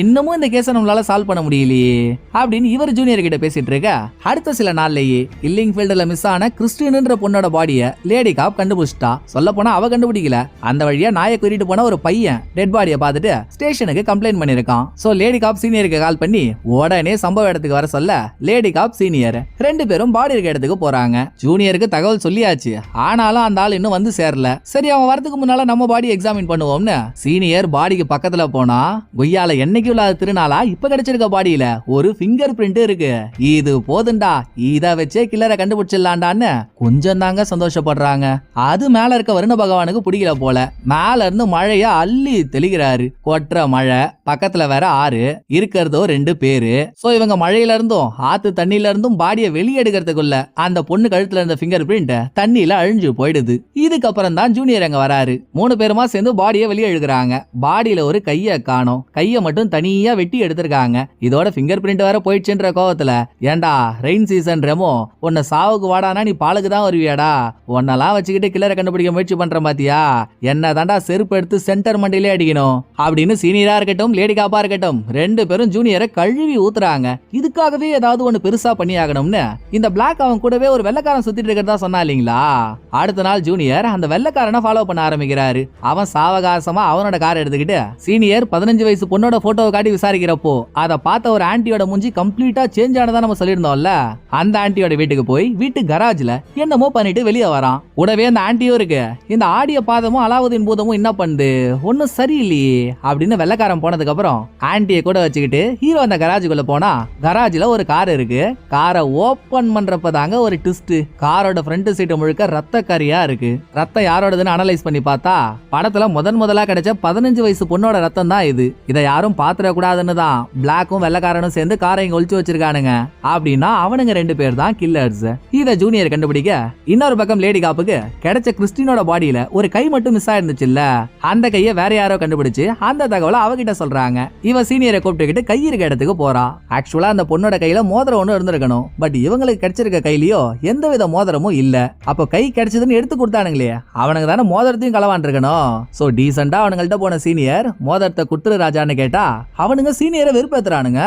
இன்னமும் இந்த கேஸை நம்மளால சால்வ் பண்ண முடியலையே. அப்படின்னு இவர் ஜூனியர் கிட்ட பேசிட்டு இருக்க அடுத்த சில நாள்லயே கில்லிங் ஃபீல்டுல மிஸ் ஆன கிறிஸ்டின்ன்ற பொண்ணோட பாடிய லேடி காப் கண்டுபிடிச்சிட்டா. சொல்ல போனா அவ கண்டுபிடிக்கல. அந்த வழியா நாயை கூட்டிட்டு போன ஒரு பையன் டெட் பாடியை பார்த்துட்டு ஸ்டேஷனுக்கு கம்ப்ளைண்ட் பண்ணிருக்கான் சோ லேடி காப் சீனியருக்கு கால் பண்ணி உடனே சம்பவ இடத்துக்கு வர சொல்ல லேடி காப் சீனியர் ரெண்டு பேரும் பாடி இருக்க இடத்துக்கு போறாங்க. ஜூனியருக்கு தகவல் சொல்லியாச்சு. ஆனாலும் அந்த ஆள் இன்னும் வந்து சேரல. சரி அவன் வரதுக்கு முன்னால நம்ம பாடி எக்ஸாமின் பண்ணுவோம்னு. சீனியர் பாடிக்கு பக்கத்துல போனா கொய்யால என்னைக்கு இல்லாத திருநாளா இப்ப கிடைச்சிருக்க பாடியில ஒரு ஃபிங்கர் பிரிண்ட் இருக்கு. இது போதுண்டா. இத வச்சே கில்லரை கண்டுபிடிச்சிடலாண்டான்னு கொஞ்சம் தாங்க சந்தோஷப்படுறாங்க. அது மேல இருக்க வருண பகவானுக்கு பிடிக்கல போல. மேல இருந்து மழைய அள்ளி தெளிக்கிறாரு. கொட்டுற மழை பக்கத்துல வேற ஆறு இருக்கிறதோ ரெண்டு பேரு. சோ இவங்க மழையில இருந்தும் ஆத்து தண்ணியில இருந்தும் பாடியை வெளியெடுக்கிறதுக்குள்ள அந்த பொண்ணு கழுத்துல இருந்த ஃபிங்கர் பிரிண்ட் தண்ணியில அழிஞ்சு போயிடுது. இதுக்கப்புறம் தான் ஜூனியர் அங்க வராரு. மூணு பேருமா சேர்ந்து பாடியை வெளியே எழுதுறாங்க பாடியில ஒரு கைய காணும். கைய மட்டும் தனியா வெட்டி எடுத்திருக்காங்க. இதோட ஃபிங்கர் பிரிண்ட் வேற போயிடுச்சுன்ற கோவத்துல ஏன்டா ரெயின் சீசன் ரெமோ உன்னை சாவுக்கு வாடானா நீ பாலுக்கு தான் வருவியாடா? உன்னெல்லாம் வச்சுக்கிட்டு கிளற கண்டுபிடிக்க முயற்சி பண்ற பாத்தியா என்ன தாண்டா செருப்பு எடுத்து சென்டர் மண்டிலே அடிக்கணும்? அப்படின்னு சீனியரா இருக்கட்டும் லேடி காப்பா இருக்கட்டும் ரெண்டு பேரும் ஜூனியரை கழுவி ஊத்துறாங்க. இதுக்காகவே ஏதாவது ஒன்னு பெருசா பண்ணி ஆகணும்னு? இந்த பிளாக் அவன் கூடவே ஒரு வெள்ளக்காரன் சுத்திட்டு இருக்கிறதா சொன்னா இல்லீங்களா? அடுத்த நாள் ஜூனியர் அந்த வெள்ளக்காரனை ஃபாலோ பண்ண ஆரம்பிக்கிறாரு. அவன் சாவகாசமா அவனோட கார் எடுத்துக்கிட்டு சீனியர் பதினஞ்சு வயசு பொண்ணோட போட்டோவை காட்டி விசாரிக்கிறப்போ அதை பார்த்த ஒரு ஆன்ட்டியோட மூஞ்சி கம்ப்ளீட்டா சேஞ்ச் ஆனதா நம்ம சொல்லியிருந்தோம்ல? அந்த ஆன்ட்டியோட வீட்டுக்கு போய் வீட்டு கராஜ்ல என்னமோ பண்ணிட்டு வெளியே வரான். கூடவே அந்த ஆன்ட்டியும் இருக்கு. இந்த ஆடிய பாதமும் அலாவுதீன் பூதமும் என்ன பண்ணுது ஒன்னும் சரியில்லையே. அப்படின்னு வெள்ளக்காரன் போனதுக்கு அப்புறம் ஆன்ட்டியை கூட வச்சுக்கிட்டு ஹீரோ அந்த கராஜுக்குள்ள போனா கராஜ்ல ஒரு கார் இருக்கு. கார் காரை ஓப்பன் பண்றப்ப தாங்க ஒரு ட்விஸ்ட் காரோட ஃப்ரண்ட் சீட்டு முழுக்க ரத்த கரியா இருக்கு. ரத்தம் யாரோடதுன்னு அனலைஸ் பண்ணி பார்த்தா படத்துல முதன் முதலா கிடைச்ச பதினஞ்சு வயசு பொண்ணோட ரத்தம் தான் இது. இதை யாரும் பார்த்துடக்கூடாதுன்னு கூடாதுன்னு தான் பிளாக்கும் வெள்ளக்காரனும் சேர்ந்து காரை இங்க ஒழிச்சு வச்சிருக்கானுங்க. அப்படின்னா அவனுங்க ரெண்டு பேர் தான் கில்லர்ஸ் இத ஜூனியர் கண்டுபிடிக்க இன்னொரு பக்கம் லேடி காப்புக்கு கிடைச்ச கிறிஸ்டினோட பாடியில ஒரு கை மட்டும் மிஸ் ஆயிருந்துச்சுல்ல. அந்த கையை வேற யாரோ கண்டுபிடிச்சு அந்த தகவலை அவகிட்ட சொல்றாங்க. இவ சீனியரை கூப்பிட்டுக்கிட்டு கை இருக்க இடத்துக்கு போறா. ஆக்சுவலா அந்த பொண்ணோட கையில மோதிரம் ஒன்று இருந்திருக்கணும். காணும் பட் இவங்களுக்கு கிடைச்சிருக்க கையிலயோ எந்தவித மோதிரமும் இல்ல. அப்ப கை கிடைச்சதுன்னு எடுத்து கொடுத்தானுங்களே. அவனுங்க தானே மோதிரத்தையும் களவாண்டிருக்கணும் சோ டீசெண்டா அவனுங்கள்ட்ட போன சீனியர் மோதிரத்தை குத்துரு ராஜான்னு கேட்டா அவனுங்க சீனியரை வெறுப்பேத்துறானுங்க.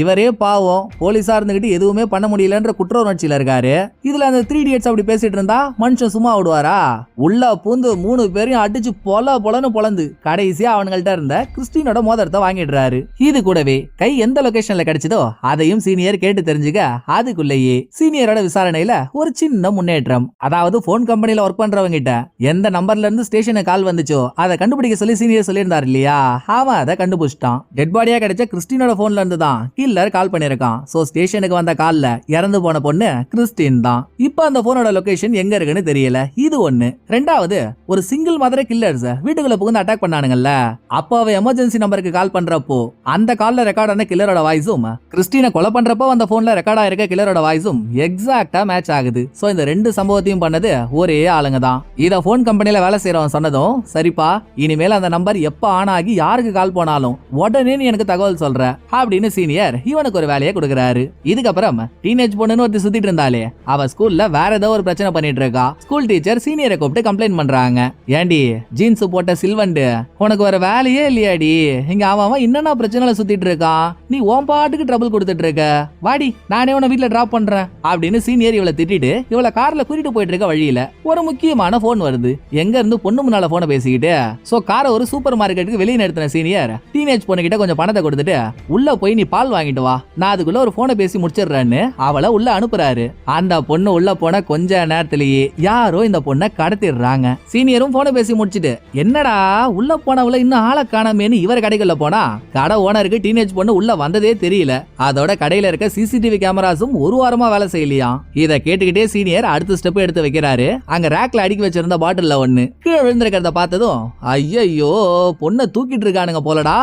இவரே பாவம். போலீஸா இருந்துகிட்டு எதுவுமே பண்ண முடியலன்ற குற்ற உணர்ச்சியில இருக்காரு. இதுல அந்த த்ரீ இடியட்ஸ் அப்படி பேசிட்டு இருந்தா மனுஷன் சும்மா விடுவாரா? உள்ள பூந்து மூணு பேரையும் அடிச்சு பொல பொலன்னு பொலந்து கடைசியா அவனுங்கள்ட்ட இருந்த கிறிஸ்டினோட மோதிரத்தை வாங்கிடுறாரு. இது கூடவே கை எந்த லொகேஷன்ல கிடைச்சதோ அதையும் சீனியர் கேட்டு தெரிஞ்சுக்க அதுக்குள்ளேயே சீனியரோட விசாரணையில ஒரு சின்ன முன்னேற்றம். அதாவது போன் கம்பெனில ஒர்க் பண்றவங்க கிட்ட எந்த நம்பர்ல இருந்து ஸ்டேஷனுக்கு கால் வந்துச்சோ அதை கண்டுபிடிக்க சொல்லி சீனியர் சொல்லியிருந்தார் இல்லையா? அவன் அதை கண்டுபிடிச்சிட்டான். டெட் பாடியா கிடைச்ச கிறிஸ்டினோட போன்ல இருந்து தான் கில்லர் கால் பண்ணிருக்கான் சோ ஸ்டேஷனுக்கு வந்த கால்ல இறந்து போன பொண்ணு கிறிஸ்டின் தான். இப்போ அந்த போனோட லொகேஷன் எங்க இருக்குன்னு தெரியல. இது ஒண்ணு. ரெண்டாவது ஒரு சிங்கிள் மதுரை கில்லர்ஸ் வீட்டுக்குள்ள புகுந்து அட்டாக் பண்ணானுங்கல்ல அப்போ அவ எமர்ஜென்சி நம்பருக்கு கால் பண்றப்போ அந்த கால்ல ரெக்கார்ட் ஆன கில்லரோட வாய்ஸும் கிறிஸ்டினை கொலை பண்றப்போ அந்த போன்ல ரெக்கார்ட் ஆயிருக்க கில்லரோட வாய்ஸும் எக்ஸாக்டா மேட்ச் ஆகுது. ஸோ இந்த ரெண்டு சம்பவத்தையும் பண்ணது ஒரே ஆளுங்க தான். இத போன் கம்பெனியில் வேலை செய்கிறவன் சொன்னதும் சரிப்பா இனிமேல் அந்த நம்பர் எப்ப ஆன் ஆகி யாருக்கு கால் போனாலும் உடனே நீ எனக்கு தகவல் சொல்ற அப்படின்னு சீனியர் இவனுக்கு ஒரு வேலையை கொடுக்குறாரு. இதுக்கப்புறம் டீனேஜ் பொண்ணுன்னு ஒருத்தி சுத்திட்டு இருந்தாலே அவ ஸ்கூல்ல வேற ஏதோ ஒரு பிரச்சனை பண்ணிட்டு இருக்கா. ஸ்கூல் டீச்சர் சீனியரை கூப்பிட்டு கம்ப்ளைண்ட் பண்றாங்க. ஏண்டி ஜீன்ஸ் போட்ட சில்வண்டு உனக்கு வேற வேலையே இல்லையாடி. இங்க அவன் என்னென்ன பிரச்சனைல சுத்திட்டு இருக்கான். நீ உன் பாட்டுக்கு ட்ரபிள் கொடுத்துட்டு இருக்க. வாடி நானே உன்னை வீட்ல டிராப் பண்றேன் அப்படின்னு சீனியர் இவளை திட்டிட்டு இவளை கார்ல கூட்டிட்டு போயிட்டு இருக்க வழியில ஒரு முக்கியமான போன் வருது. எங்க இருந்து பொண்ணு முன்னால ஃபோனை பேசிக்கிட்டு சோ காரை ஒரு சூப்பர் மார்க்கெட்டுக்கு வெளியே நிறுத்தின சீனியர் டீனேஜ் பொண்ணுகிட்ட கொஞ்சம் பணத்தை கொடுத்துட்டு உள்ள போய் நீ பால் வாங்கிட்டு வா. நான் அதுக்குள்ள ஒரு போனை பேசி முடிச்சிடுறேன்னு அவளை உள்ள அனுப்புறாரு. அந்த பொண்ணு உள்ள போன கொஞ்ச நேரத்திலேயே யாரோ இந்த பொண்ணை கடத்திடுறாங்க. சீனியரும் போனை பேசி முடிச்சிட்டு என்னடா உள்ள போனவள இன்னும் ஆளை காணாமேன்னு இவர் கடைக்குள்ள போனா? கடை ஓனருக்கு டீனேஜ் பொண்ணு உள்ள வந்ததே தெரியல. அதோட கடையில இருக்க சிசிடிவி கேமராஸும் ஒரு வாரமா வேலை செய்யலையாம். இத கேட்டுக்கிட்டே சீனியர் அடுத்த ஸ்டெப் எடுத்து வைக்கிறாரு. அங்க ரேக்ல அடுக்கி வச்சிருந்த பாட்டில்ல ஒண்ணு. கீழே விழுந்திருக்கிறத பார்த்ததும் ஐயையோ பொண்ணை தூக்கிட்டு இருக்கானுங்க போலடா.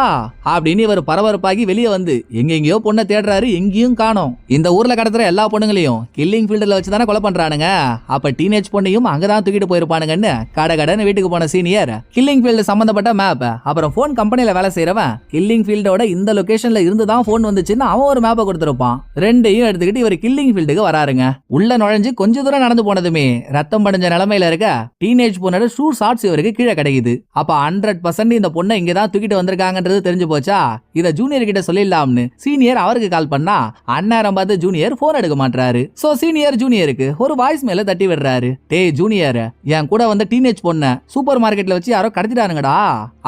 அப்படின்னு இவர் பரபரப்பாகி வெளியே வந்து எங்கெங்கயோ பொண்ணை தேடுறாரு எங்கேயும் காணோம். இந்த ஊர்ல கடத்துற எல்லா பொண்ணுங்களையும் கில்லிங் ஃபீல்டில் வச்சு தானே கொலை பண்றானுங்க. அப்ப டீனேஜ் பொண்ணையும் அங்கதான் தூக்கிட்டு போயிருப்பானுங்கன்னு கடை கடன் வீட்டுக்கு போன சீனியர் கில்லிங் ஃபீல்டு சம்பந்தப்பட்ட மேப் அப்புறம் ஃபோன் கம்பெனியில வேலை செய்யறவன் கில்லிங் ஃபீல்டோட இந்த லொகேஷன்ல இருந்து தான் ஃபோன் வந்துச்சுன்னு அவன் ஒரு மேப்பை கொடுத்துருப்பான். ரெண்டையும் எடுத்துக்கிட்டு இவர் கில்லிங் ஃபீல்டுக்கு வராருங்க. உள்ள நுழைஞ்சு கொஞ்ச தூரம் நடந்து போனதுமே ரத்தம் படிஞ்ச நிலைமையில இருக்க டீனேஜ் பொண்ணோட ஷூ ஷார்ட்ஸ் இவருக்கு கீழே கிடைக்குது. அப்ப ஹண்ட்ரட் பர்சன்ட் இந்த பொண்ணை இங்க தான் தூக்கிட்டு வந்திருக்காங்கன்றது தெரிஞ்சு போச்சா? இத ஜூனியர் கிட்ட சொல்லிடலாம்னு. சீனியர் அவருக்கு கால் பண்ணா அந்நேரம் பார்த்து ஜூனியர் போன் எடுக்க மாட்டாரு சோ சீனியர் ஜூனியருக்கு ஒரு வாய்ஸ் மேல தட்டி விடுறாரு. டேய் ஜூனியர் என் கூட வந்த டீனேஜ் பொண்ண சூப்பர் மார்க்கெட்ல வச்சு யாரோ கடத்திட்டானுங்கடா.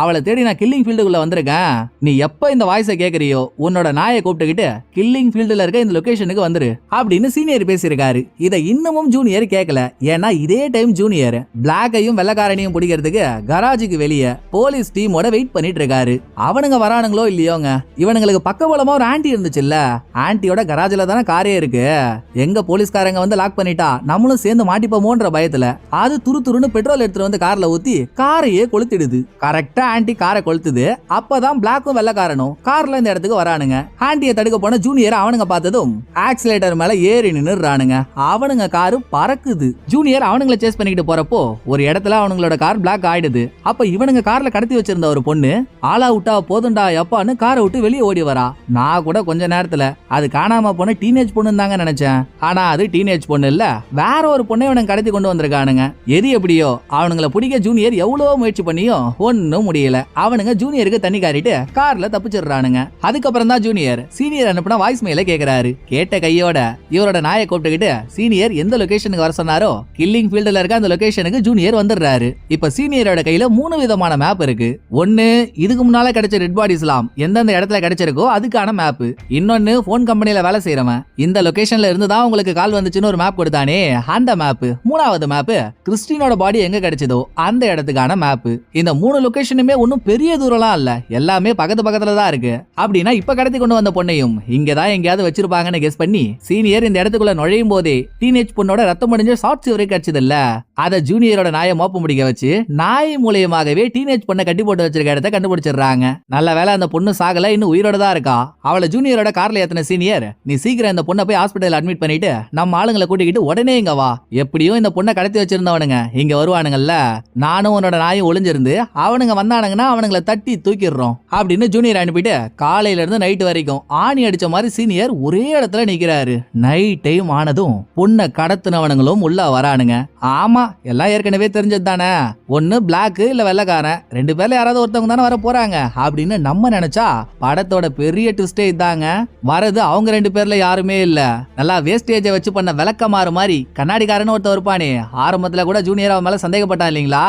அவளை தேடி நான் கில்லிங் ஃபீல்டுக்குள்ள வந்திருக்கேன். நீ எப்ப இந்த வாய்ஸை கேக்குறியோ உன்னோட நாயை கூப்பிட்டுக்கிட்டு கில்லிங் ஃபீல்டுல இருக்க இந்த லொகேஷனுக்கு வந்துரு அப்படின்னு சீனியர் பேசியிருக்காரு. இதை இன்னமும் ஜூனியர் கேட்கல ஏன்னா இதே டைம் ஜூனியர் பிளாக்கையும் வெள்ளக்காரனையும் பிடிக்கிறதுக்கு கராஜுக்கு வெளியே போலீஸ் டீமோட வெயிட் பண்ணிட்டு இருக்காரு. அவனுங்க வரானுங்களோ இல்லையோங்க? இவனுங்களுக்கு பக்கபலமா ஒரு ஆன்ட்டி இருந்துச்சுல்ல? ஆண்டியோட கராஜ்ல தானே காரே இருக்கு. எங்க போலீஸ்காரங்க வந்து லாக் பண்ணிட்டா நம்மளும் சேர்ந்து மாட்டிப்போமோன்ற பயத்துல அது துரு துருன்னு பெட்ரோல் எடுத்துட்டு வந்து கார்ல ஊத்தி காரையே கொளுத்திடுது. கரெக்டா ஆன்ட்டி காரை கொளுத்துது. அப்பதான் பிளாக்கும் வெள்ளக்காரனும் கார்ல இந்த இடத்துக்கு வரானுங்க. ஆண்டியை தடுக்க போன ஜூனியர் அவனுங்க பார்த்ததும் ஆக்சிலேட்டர் மேல ஏறி நின்னுறானுங்க அவனுங்க காரு பறக்குது. ஜூனியர் அவனுங்களை சேஸ் பண்ணிக்கிட்டு போறப்போ ஒரு இடத்துல அவனுங்களோட கார் பிளாக் ஆயிடுது. அப்ப இவனுங்க கார்ல கடத்தி வச்சிருந்த ஒரு பொண்ணு ஆளா விட்டா போதும்டா எப்பான்னு காரை விட்டு வெளியே ஓடி வரா. நான் கூட கொஞ்ச நேரத்துல அது காணாம போன டீனேஜ் பொண்ணு தாங்க நினைச்சேன். ஆனா அது டீனேஜ் பொண்ணு இல்ல. வேற ஒரு பொண்ணை இவனுங்க கடத்தி கொண்டு வந்திருக்கானுங்க. எது எப்படியோ அவனுங்கள பிடிக்க ஜூனியர் எவ்வளவோ முயற்சி பண்ணியும் ஒன்னும் முடியல. அவனுங்க ஜூனியருக்கு தண்ணி காரிட்டு கார்ல தப்பிச்சிடுறானுங்க. அதுக்கப்புறம் தான் ஜூனியர் சீனியர் அனுப்பின வாய்ஸ் மெயில கேக்குறாரு. கேட்ட கையோட இவரோட நாயை கூப்பிட்டுக்கிட்டு சீனியர் எந்த லொகேஷனுக்கு வர சொன்னாரோ கில்லிங் ஃபீல்டுல இருக்க அந்த லொகேஷனுக்கு ஜூனியர் வந்துடுறாரு. இப்ப சீனியரோட கையில மூணு விதமான மேப் இருக்கு. ஒன்னு இதுக்கு முன்னால கிடைச்ச ரெட் பாடிஸ்லாம் எந்தெந்த இடத்துல கிடைச்சிருக்கோ அதுக்கான மேப் இன்னொன்னு போன் கம்பெனியில வேலை செய்யறவன் இந்த லொகேஷன்ல இருந்து தான் உங்களுக்கு கால் வந்துச்சுன்னு ஒரு மேப் கொடுத்தானே. அந்த மேப் மூணாவது மேப் கிறிஸ்டினோட பாடி எங்க கிடைச்சதோ அந்த இடத்துக்கான மேப் இந்த மூணு லொகேஷனுமே ஒன்றும் பெரிய தூரம்லாம் இல்ல. எல்லாமே பக்கத்து பக்கத்துல தான் இருக்கு. அப்படின்னா இப்ப கடத்தி கொண்டு வந்த பொண்ணையும் இங்க தான் எங்கேயாவது வச்சிருப்பாங்கன்னு கெஸ் பண்ணி சீனியர் இந்த இடத்துக்குள்ள நுழையும் போதே டீனேஜ் பொண்ணோட ரத்தம் முடிஞ்ச ஷார்ட்ஸ் இவருக்கு கிடைச்சது இல்ல. அதை ஜூனியரோட நாயை மோப்ப முடிக்க வச்சு நாய் மூலியமாகவே டீனேஜ் பொண்ணை கட்டி போட்டு வச்சிருக்க இடத்த கண்டுபிடிச்சிடுறாங்க. நல்ல வேளை அந்த பொண்ணு சாகல இன்னும் உயிரோட தான் இருக்கா? அவளை ஜூனியரோட கார்ல ஏத்தின சீனியர் நீ சீக்கிரம் இந்த பொண்ணை போய் ஹாஸ்பிட்டல் அட்மிட் பண்ணிட்டு நம்ம ஆளுங்களை கூட்டிக்கிட்டு உடனே இங்க வா. எப்படியும் இந்த பொண்ணை கடத்தி வச்சிருந்தவனுங்க. இங்க வருவானுங்கல்ல. நானும் உன்னோட நாயும் ஒளிஞ்சிருந்து அவனுங்க வந்தானுங்கன்னா அவனுங்களை தட்டி தூக்கிடுறோம் அப்படின்னு ஜூனியர் அனுப்பிட்டு காலையில இருந்து நைட் வரைக்கும் ஆணி அடிச்ச மாதிரி சீனியர் ஒரே இடத்துல நிக்கிறாரு. நைட் டைம் ஆனதும் பொண்ணை கடத்தினவனுங்களும் உள்ள வரானுங்க. ஆமா எல்லாம் ஏற்கனவே தெரிஞ்சது தானே ஒன்னு பிளாக்கு இல்ல வெள்ளைக்காரன். ரெண்டு பேர்ல யாராவது ஒருத்தவங்க தானே வர போறாங்க. அப்படின்னு நம்ம நினைச்சா படத்தோட பெரிய ட்விஸ்டே இதாங்க. வரது அவங்க ரெண்டு பேர்ல யாருமே இல்ல. நல்லா வேஸ்டேஜை வச்சு பண்ண விளக்கமாறு மாதிரி கண்ணாடிக்காரன் ஒருத்தன் இருப்பானே. ஆரம்பத்துல கூட ஜூனியர் அவன் மேல சந்தேகப்பட்டான் இல்லைங்களா?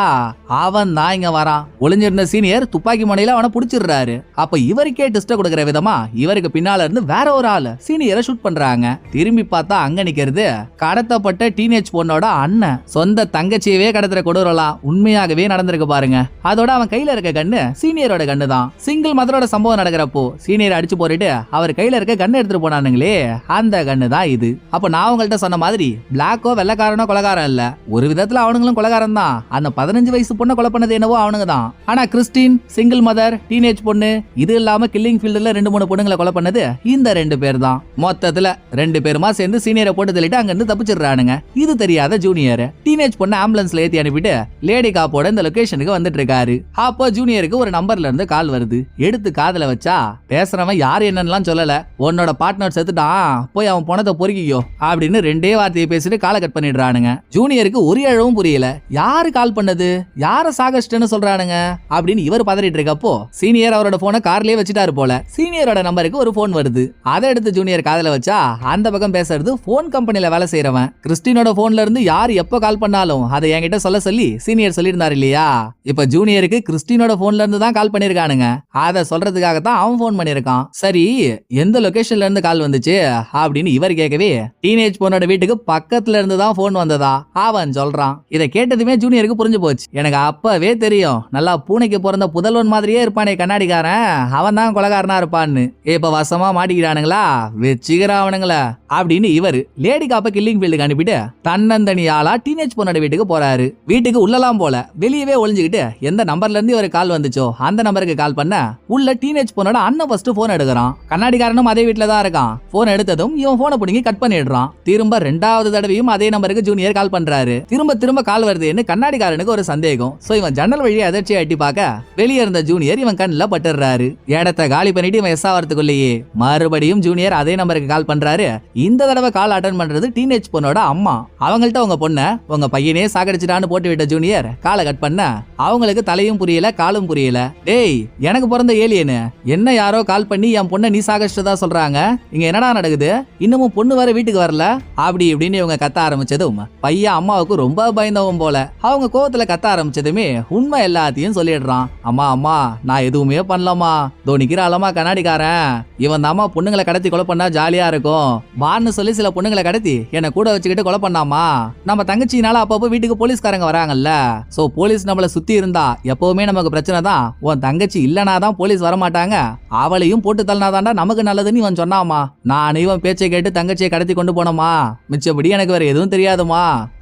அவன் தான் இங்க வரான். ஒளிஞ்சிருந்த சீனியர் துப்பாக்கி மனையில அவனை பிடிச்சிடுறாரு. அப்ப இவருக்கே டிஸ்ட கொடுக்குற விதமா இவருக்கு பின்னால இருந்து வேற ஒரு ஆளு சீனியரை ஷூட் பண்றாங்க. திரும்பி பார்த்தா அங்க நிக்கிறது கடத்தப்பட்ட டீனேஜ் பொண்ணோட அண்ணன். சொந்த தங்கச்சியவே கடத்துற கொடூரலா உண்மையாகவே நடந்திருக்கு பாருங்க. அதோட அவன் கையில இருக்க கண்ணு சீனியரோட கண்ணு தான் சிங்கிள் மதரோட சம்பவம் நடக்கிறப்போ சீனியர் அடிச்சு போட்டுட்டு அவர் கையில இருக்க கண்ணு எடுத்துட்டு போனானுங்களே அந்த கண்ணு தான் இது. அப்ப நான் உங்கள்ட்ட சொன்ன மாதிரி பிளாக்கோ வெள்ளக்காரனோ கொலகாரம் இல்ல. ஒரு விதத்துல அவனுங்களும் கொலகாரம் தான் அந்த பதினஞ்சு வயசு பொண்ணை கொலை பண்ணது என்னவோ அவனுங்க தான் ஆனா கிறிஸ்டின் சிங்கிள் மதர் டீனேஜ் பொண்ணு இது இல்லாம கில்லிங் ஃபீல்டுல ரெண்டு மூணு பொண்ணுங்களை கொலை பண்ணது இந்த ரெண்டு பேர் தான் மொத்தத்துல ரெண்டு பேருமா சேர்ந்து சீனியரை போட்டு தள்ளிட்டு அங்க இருந்து தப்பிச்சிடுறானுங்க. இது தெரியாத ஜூனியர் டீனேஜ் பொண்ணை ஆம்புலன்ஸ்ல ஏத்தி அனுப்பிட்டு லேடி காப்போட இந்த லொகேஷனுக்கு வந்துட்டு இருக்காரு அப்போ ஜூனியருக்கு ஒரு நம்பர்ல இருந்து கால் வருது. எடுத்து காதல வச்சா பேசுறவன் யார் என்னன்னுலாம் சொல்லல. உன்னோட பார்ட்னர் செத்துட்டான். போய் அவன் பணத்தை பொறுக்கிக்கோ அப்படின்னு ரெண்டே வார்த்தையை பேசிட்டு காலை கட் பண்ணிடுறானுங்க. ஜூனியருக்கு ஒரு இழவும் புரியல. யாரு கால் பண்ணது? யார சாகஸ்ட்னு சொல்றானுங்க? அப்படின்னு இவர் பதறிட்டு இருக்கப்போ சீனியர் அவரோட போனை கார்லயே வச்சுட்டாரு போல. சீனியரோட நம்பருக்கு ஒரு போன் வருது. அதை எடுத்து ஜூனியர் காதல வச்சா அந்த பக்கம் பேசுறது போன் கம்பெனில வேலை செய்யறவன் கிறிஸ்டினோட போன்ல இருந்து யார் எப்ப கால் பண்ணாலும் அதை என்கிட்ட சொல்ல சொல்லி சீனியர் சொல்லியிருந்தார் இல்லையா? இப்ப ஜூனியருக்கு கிறிஸ்டினோட போன்ல இருந்து தான் கால் பண்ணிருக்கானுங்க அதை சொல்றதுக்காக தான் அவன் போன் பண்ணிருக்கான் சரி எந்த லொகேஷன்ல இருந்து கால் வந்துச்சு? அப்படின்னு இவர் கேட்கவே டீனேஜ் பொண்ணோட வீட்டுக்கு பக்கத்துல இருந்து தான் போன் வந்ததா? அவன் சொல்றான். இதை கேட்டதுமே ஜூனியருக்கு புரிஞ்சு போச்சு. எனக்கு அப்பவே தெரியும். நல்லா பூனைக்கு பிறந்த புதல்வன் மாதிரியே இருப்பானே கண்ணாடிக்காரன். அவன் தான் கொலகாரனா இருப்பான்னு. இப்ப வசமா மாட்டிக்கிறானுங்களா? வச்சுக்கிறானுங்களா அப்படின்னு இவர் லேடி காப்ப கில்லிங் ஃபீல்டுக்கு அனுப்பிட்டு தன்னந்தனி ஆளா டீனேஜ் பொண்ணோட வீட்டுக்கு போறாரு. வீட்டுக்கு உள்ளலாம் போல. வெளியவே ஒளிஞ்சுக்கிட்டு எந்த நம்பர்ல இருந்து ஒரு கால் வந்துச்சோ? அந்த நம்பருக்கு கால் பண்ண? உள்ள டீனேஜ் பொண்ணோட அண்ணன் ஃபர்ஸ்ட் போன் எடுக்கிறான். கண்ணாடிக்காரனும் அதே வீட்டுல தான் இருக்கான். போன் எடுத்ததும் இவன் போனை பிடிங்கி கட் பண்ணிடுறான். திரும்ப ரெண்டாவது தடவையும் அதே நம்பருக்கு ஜூனியர் கால் பண்றாரு. திரும்ப திரும்ப கால் வருதுன்னு கண்ணாடிக்காரனுக்கு ஒரு சந்தேகம். சோ இவன் ஜன்னல் வழியை அதிர்ச்சியை எட்டி பார்க்க வெளியே இருந்த ஜூனியர் இவன் கண்ணில் பட்டுறாரு. இடத்த காலி பண்ணிட்டு இவன் எஸ் ஆகிறதுக்குள்ளேயே மறுபடியும் ஜூனியர் அதே நம்பருக்கு கால் பண்றாரு. இந்த தடவை கால் அட்டன் பண்றது டீனேஜ் பொண்ணோட அம்மா. அவங்கள்ட்ட உங்க பொண்ணை உங்க பையன் சாகடிச்சிட்டான்னு போட்டு விட்ட ஜூனியர் காலை கட் பண்ண அவங்களுக்கு தலையும் புரியல காலும் புரியல. டேய் எனக்கு பிறந்த ஏலியனு என்ன யாரோ கால் பண்ணி என் பொண்ணை நீ சாகடிச்சதா சொல்றாங்க? இங்க என்னடா நடக்குது? இன்னமும் பொண்ணு வர வீட்டுக்கு வரல? அப்படி இப்படின்னு இவங்க கத்த ஆரம்பிச்சதும் பையன் அம்மாவுக்கு ரொம்ப பயந்தவன் போல. அவங்க கோவத்துல கத்த ஆரம்பிச்சதுமே உண்மை எல்லாத்தையும் சொல்லிடுறான். அம்மா அம்மா நான் எதுவுமே பண்ணலம்மா. தோ நிக்கிறாளம்மா கண்ணாடிக்காரன். இவன் தாம்மா பொண்ணுங்களை கடத்தி கொலை பண்ணா ஜாலியா இருக்கும். வான்னு சொல்லி சில பொண்ணுங்களை கடத்தி என்னை கூட வச்சுக்கிட்டு கொலை பண்ணாமா நம்ம தங்கச்சினால அப்பப்போ வீட்டுக்கு போலீஸ்காரங்க வராங்கல்ல. சோ போலீஸ் நம்மள சுத்தி இருந்தா எப்பவுமே நமக்கு பிரச்சனை தான். உன் தங்கச்சி இல்லனா தான் போலீஸ் வர மாட்டாங்க அவளையும் போட்டு தள்ளினாதான்டா நமக்கு நல்லதுன்னு இவன் சொன்னாமா? நான் இவன் பேச்சை கேட்டு தங்கச்சியை கடத்தி கொண்டு போனோமா? மிச்சபடி எனக்கு வேற எதுவும் தெரியாதுமா?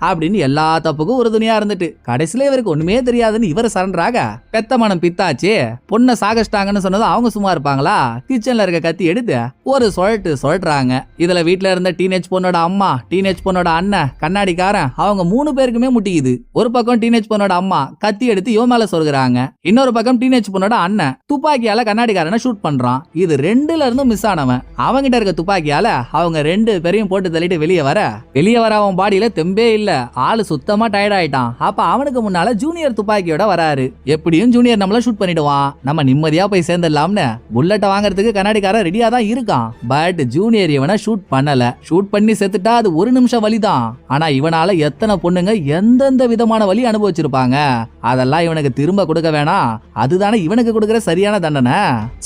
அப்படின்னு எல்லா தப்புக்கும் உறுதுணையா இருந்துட்டு. கடைசியில இவருக்கு ஒண்ணுமே தெரியாதுன்னு இவர் சரண்டராக பெத்த மனம் பித்தாச்சு. பொண்ணை சாகச்சிட்டாங்கன்னு சொன்னதும் அவங்க சும்மா இருப்பாங்களா? கிச்சன்ல இருக்க கத்தி எடுத்து ஒரு சொழட்டு சொல்றாங்க இதுல வீட்டுல இருந்த டீனேஜ் பொண்ணோட அம்மா டீனேஜ் பொண்ணோட அண்ணன் கண்ணாடிக்காரன் அவங்க மூணு பேருக்குமே முட்டிக்குது. ஒரு பக்கம் டீனேஜ் பொண்ணோட அம்மா கத்தி எடுத்து இவன் மேல சொல்கிறாங்க இன்னொரு பக்கம் டீனேஜ் பொண்ணோட அண்ணன் துப்பாக்கியால கண்ணாடிக்காரனை ஷூட் பண்றான். இது ரெண்டுல இருந்தும் மிஸ் ஆனவன். அவங்கிட்ட இருக்க துப்பாக்கியால அவங்க ரெண்டு பேரையும் போட்டு தள்ளிட்டு வெளியே வர வெளியே வர அவன் பாடியில தெம்பே இல்ல. ஆளு சுத்தமா டயர்ட் ஆயிட்டான். அப்ப அவனுக்கு முன்னால ஜூனியர் துப்பாக்கியோட வராரு. எப்படியும் ஜூனியர் நம்மள ஷூட் பண்ணிடுவான். நம்ம நிம்மதியா போய் சேர்ந்துடலாம்னு புல்லட்டை வாங்குறதுக்கு கண்ணாடிக்காரன் ரெடியா தான் இருக்கான். பட் ஜூனியர் இவனை ஷூட் பண்ணல. ஷூட் பண்ணி செத்துட்டா அது ஒரு நிமிஷம் வலிதான். ஆனா இவனால எத்தனை பொண்ணுங்க எந்தெந்த விதமான வழி அனுபவிச்சிருப்பாங்க? அதெல்லாம் இவனுக்கு திரும்ப கொடுக்க வேணாம். அதுதானே இவனுக்கு கொடுக்கற சரியான தண்டனை.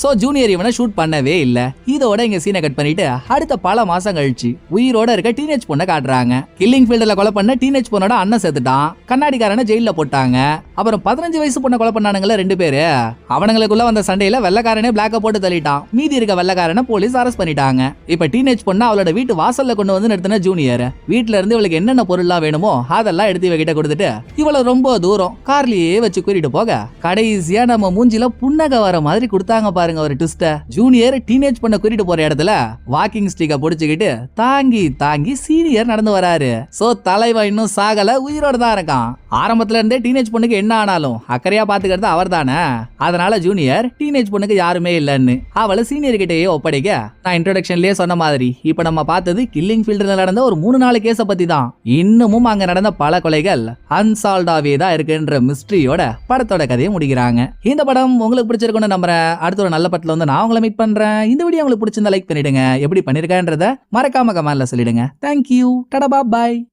சோ ஜூனியர் இவனை ஷூட் பண்ணவே இல்ல. இதோட இங்க சீனை கட் பண்ணிட்டு அடுத்த பல மாசம் கழிச்சு உயிரோட இருக்க டீனேஜ் பொண்ணை காட்டுறாங்க. கில்லிங் ஃபீல்டுல கொலை பண்ண டீனேஜ் பொண்ணோட அண்ணன் செத்துட்டான். கண்ணாடிக்காரனை ஜெயில போட்டாங்க. அப்புறம் பதினஞ்சு வயசு பொண்ணை கொலை பண்ணானுங்களே ரெண்டு பேரு. அவனுங்களுக்குள்ள வந்த சண்டையில வெள்ளக்காரனே பிளாக்க போட்டு தள்ளிட்டான். மீதி இருக்க வெள்ளக்காரனை போலீஸ் அரெஸ்ட் பண்ணிட்டாங்க. இப்ப டீனேஜ் பொண்ணு அவளோட வீட்டு வாசல்ல கொண்டு வந்து நிறுத்தின ஜூனியர் வீட்ல இருந்து இவளுக்கு என்னென்ன பொருள்லாம் வேணுமோ அதை அதெல்லாம் எடுத்து இவகிட்ட கொடுத்துட்டு இவள ரொம்ப தூரம் கார்லயே வச்சு கூட்டிட்டு போக. கடைசியா நம்ம மூஞ்சில புன்னகை வர மாதிரி கொடுத்தாங்க பாருங்க ஒரு ட்விஸ்ட ஜூனியர் டீனேஜ் பண்ண கூட்டிட்டு போற இடத்துல வாக்கிங் ஸ்டிக்க புடிச்சுக்கிட்டு தாங்கி தாங்கி சீனியர் நடந்து வராரு. சோ தலைவன் இன்னும் சாகல உயிரோட தான் இருக்கான். ஆரம்பத்துல இருந்தே டீனேஜ் பொண்ணுக்கு என்ன ஆனாலும் அக்கறையா பாத்துக்கிறது அவர் தானே. அதனால ஜூனியர் டீனேஜ் பொண்ணுக்கு யாருமே இல்லைன்னு அவளை சீனியர் கிட்டேயே ஒப்படைக்க நான் இன்ட்ரோடக்ஷன்லயே சொன்ன மாதிரி இப்ப நம்ம பார்த்தது கில்லிங் ஃபீல்டுல நடந்த ஒரு மூணு நாலு கேஸ பத்தி தான் இன்னமும் அங்க நடந்த பல கொலைகள் அன்சால்டாவே தான் இருக்குன்ற மிஸ்ட்ரியோட படத்தோட கதையை முடிக்கிறாங்க. இந்த படம் உங்களுக்கு பிடிச்சிருக்கும்னு நம்புறேன். அடுத்த ஒரு நல்ல படத்துல வந்து நான் உங்களை மீட் பண்றேன். இந்த வீடியோ உங்களுக்கு பிடிச்சிருந்தா லைக் பண்ணிடுங்க. எப்படி பண்ணிருக்கேன்றத மறக்காம கமெண்ட்ல சொல்லிடுங்க. தேங்க்யூ டடபா பாய்